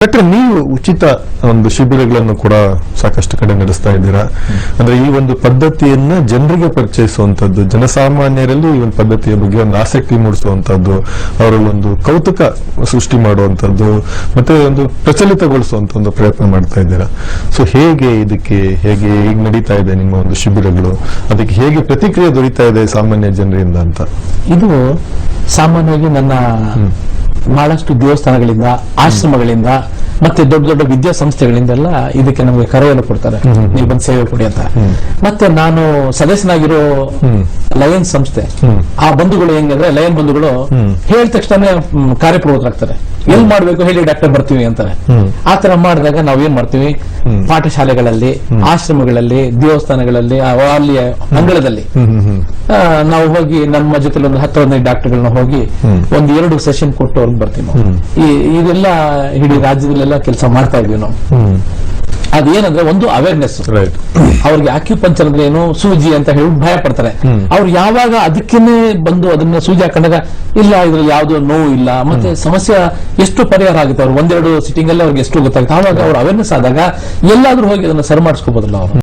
Doctor ನೀವು ಉಚಿತ ಒಂದು ಶಿಬಿರಗಳನ್ನು ಕೂಡ ಸಾಕಷ್ಟು ಕಡೆ ನಡೆಸ್ತಾ ಇದ್ದೀರಾ? ಅಂದ್ರೆ ಈ ಒಂದು ಪದ್ಧತಿಯನ್ನ ಜನರಿಗೆ ಪರಿಚಯಿಸುವಂತದ್ದು ಜನಸಾಮಾನ್ಯರಲ್ಲಿ ಈ ಒಂದು ಪದ್ಧತಿಯ ಬಗ್ಗೆ ಒಂದು ಆಸಕ್ತಿ ಮೂಡಿಸುವಂತದ್ದು ಅವರಲ್ಲಿ ಒಂದು ಕೌತುಕ ಸೃಷ್ಟಿ ಮಾಡುವಂತದ್ದು ಮತ್ತೆ ಒಂದು ಪ್ರಚಲಿತಗೊಳಿಸುವಂತ ಒಂದು ಪ್ರಯತ್ನ ಮಾಡ್ತಾ ಇದ್ದೀರಾ? ಸೊ ಹೇಗೆ ಇದಕ್ಕೆ ಹೇಗೆ ಈಗ ನಡೀತಾ ಇದೆ ನಿಮ್ಮ ಒಂದು ಶಿಬಿರಗಳು? ಅದಕ್ಕೆ ಹೇಗೆ ಪ್ರತಿಕ್ರಿಯೆ ದೊರೀತಾ ಇದೆ ಸಾಮಾನ್ಯ ಜನರಿಂದ ಅಂತ? ಇದು ಸಾಮಾನ್ಯವಾಗಿ ನನ್ನ ಬಹಳಷ್ಟು ದೇವಸ್ಥಾನಗಳಿಂದ ಆಶ್ರಮಗಳಿಂದ ಮತ್ತೆ ದೊಡ್ಡ ದೊಡ್ಡ ವಿದ್ಯಾಸಂಸ್ಥೆಗಳಿಂದೆಲ್ಲ ಇದಕ್ಕೆ ನಮಗೆ ಕರೆಯನ್ನು ಕೊಡ್ತಾರೆ. ನೀವು ಬಂದು ಸೇವೆ ಕೊಡಿ ಅಂತ. ಮತ್ತೆ ನಾನು ಸದಸ್ಯನಾಗಿರೋ ಲಯನ್ ಸಂಸ್ಥೆ. ಆ ಬಂಧುಗಳು ಹೆಂಗಂದ್ರೆ ಲಯನ್ ಬಂಧುಗಳು ಹೇಳಿದ ತಕ್ಷಣ ಕಾರ್ಯಪ್ರವೃತ್ತರಾಗ್ತಾರೆ. ಎಲ್ಲಿ ಮಾಡ್ಬೇಕು ಹೇಳಿ ಡಾಕ್ಟರ್ ಬರ್ತೀವಿ ಅಂತಾರೆ. ಆ ತರ ಮಾಡಿದಾಗ ನಾವು ಏನ್ ಮಾಡ್ತೀವಿ? ಪಾಠಶಾಲೆಗಳಲ್ಲಿ ಆಶ್ರಮಗಳಲ್ಲಿ ದೇವಸ್ಥಾನಗಳಲ್ಲಿ ಅಲ್ಲಿಯ ಅಂಗಳದಲ್ಲಿ. ನಾವು ಹೋಗಿ ನಮ್ಮ ಜೊತೆ ಒಂದು ಹತ್ತು ಹದಿನೈದು ಡಾಕ್ಟರ್ಗಳನ್ನ ಹೋಗಿ ಒಂದು ಎರಡು ಸೆಷನ್ ಕೊಟ್ಟು ಅವ್ರಿಗೆ ಬರ್ತೀವಿ ನಾವು. ಈ- ಇದೆಲ್ಲ ಇಡೀ ರಾಜ್ಯದಲ್ಲೆಲ್ಲ ಕೆಲಸ ಮಾಡ್ತಾ ಇದೀವಿ ನಾವು. ಅದೇನಂದ್ರೆ ಒಂದು ಅವೇರ್ನೆಸ್ ಅವ್ರಿಗೆ ಆಕ್ಯುಪಂಚರ್ ಅಂದ್ರೆ ಏನು ಸೂಜಿ ಅಂತ ಹೇಳಿ ಭಯ ಪಡ್ತಾರೆ. ಅವ್ರು ಯಾವಾಗ ಅದಕ್ಕೇನೆ ಬಂದು ಅದನ್ನ ಸೂಜಿ ಹಾಕೊಂಡಾಗ ಇಲ್ಲ ಇದ್ರಲ್ಲಿ ಯಾವ್ದು ನೋವು ಇಲ್ಲ ಮತ್ತೆ ಸಮಸ್ಯೆ ಎಷ್ಟು ಪರಿಹಾರ ಆಗುತ್ತೆ? ಅವ್ರು ಒಂದೆರಡು ಸಿಟ್ಟಿಂಗ್ ಅಲ್ಲಿ ಅವ್ರಿಗೆ ಎಷ್ಟು ಗೊತ್ತಾಗುತ್ತೆ? ಆವಾಗ ಅವ್ರ ಅವೇರ್ನೆಸ್ ಆದಾಗ ಎಲ್ಲಾದ್ರೂ ಹೋಗಿ ಅದನ್ನ ಸರಿ ಮಾಡಿಸ್ಕೋಬೋದಲ್ಲ ಅವರು.